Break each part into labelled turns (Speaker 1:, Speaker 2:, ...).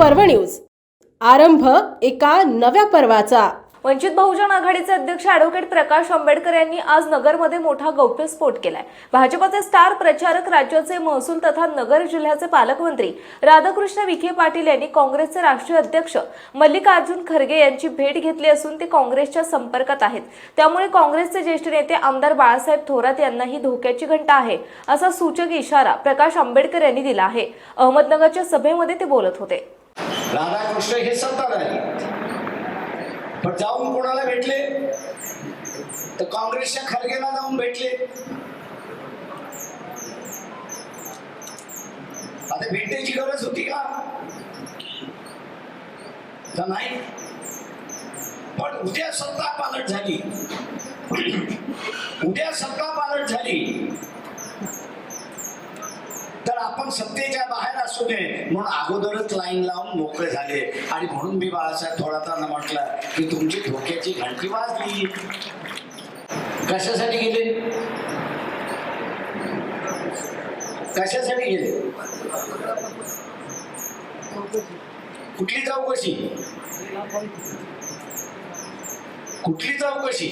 Speaker 1: News. आरंभ एका नव्या पर्वाचा.
Speaker 2: वंचित बहुजन आघाडीचे अध्यक्ष अॅडव्होकेट प्रकाश आंबेडकर यांनी आज नगरमध्ये मोठा गौप्यस्फोट केलाय. भाजपचे स्टार प्रचारक राज्याचे महसूल तथा नगर जिल्ह्याचे पालकमंत्री राधाकृष्ण विखे पाटील यांनी काँग्रेसचे राष्ट्रीय अध्यक्ष मल्लिकार्जुन खरगे यांची भेट घेतली असून ते काँग्रेसच्या संपर्कात आहेत. त्यामुळे काँग्रेसचे ज्येष्ठ नेते आमदार बाळासाहेब थोरात यांनाही धोक्याची घंटा आहे असा सूचक इशारा प्रकाश आंबेडकर यांनी दिला आहे. अहमदनगरच्या सभेमध्ये ते बोलत होते.
Speaker 3: राधाकृष्ण हे सत्ता आहे पण जाऊन कोणाला भेटले? तर काँग्रेसच्या खरगेला जाऊन भेटले. आता भेटण्याची गरज होती का? तर नाही. पण उद्या सत्ता पालट झाली. उद्या सत्ता पालट झाली तर आपण सत्तेच्या बाहेर असू म्हणून अगोदरच लाईन लावून मोकळे झाले. आणि म्हणून मी बाळासाहेब थोरातांना म्हटलं की तुमची धोक्याची घंटी वाजली. कशासाठी गेले? कशासाठी गेले? कुठली चौकशी? कुठली चौकशी?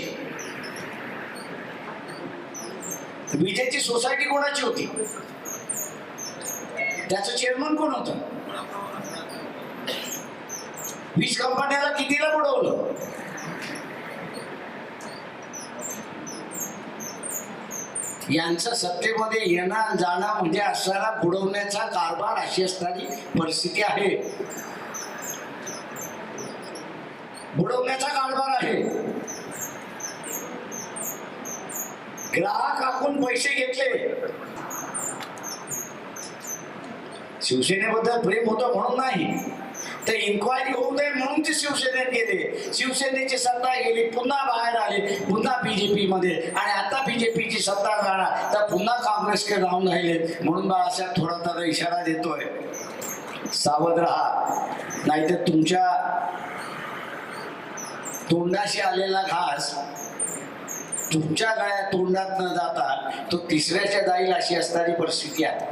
Speaker 3: विजेची सोसायटी कोणाची होती? त्याचं चेअरमन कोण होत? वीज कंपन्याला कितीला बुडवलं? यांचं सत्तेमध्ये येणं जाणं म्हणजे असणारा बुडवण्याचा कारभार अशी असणारी परिस्थिती आहे. बुडवण्याचा कारभार आहे. ग्राहक आपण पैसे घेतले. शिवसेनेबद्दल प्रेम होतं म्हणून नाही. तर इन्क्वायरी होऊ नये म्हणून ते शिवसेनेत गेले शिवसेनेची सत्ता गेली पुन्हा बाहेर आले पुन्हा बीजेपी मध्ये. आणि आता बीजेपीची सत्ता जाणार तर पुन्हा काँग्रेसकडे राहून राहिले. म्हणून बाळासाहेब थोडा त्याला इशारा देतोय. सावध राहा. नाहीतर तुमच्या तोंडाशी आलेला घास तुमच्या गळ्यात तोंडात न जाता तो तिसऱ्याच्या जाईल अशी असणारी परिस्थिती आहे.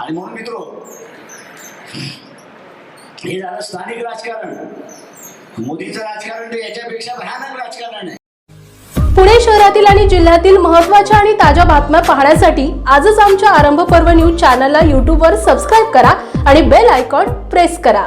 Speaker 3: आणि म्हणून मित्र. हे झालं स्थानिक राजकारण. मोदीचं राजकारण तर याच्यापेक्षा भयानक राजकारण आहे.
Speaker 1: पुणे शहरातील आणि जिल्ह्यातील महत्त्वाच्या आणि ताज्या बातम्या पाहण्यासाठी आजच आमच्या आरंभ पर्व न्यूज चॅनलला यूट्यूबवर सबस्क्राईब करा आणि बेल आयकॉन प्रेस करा.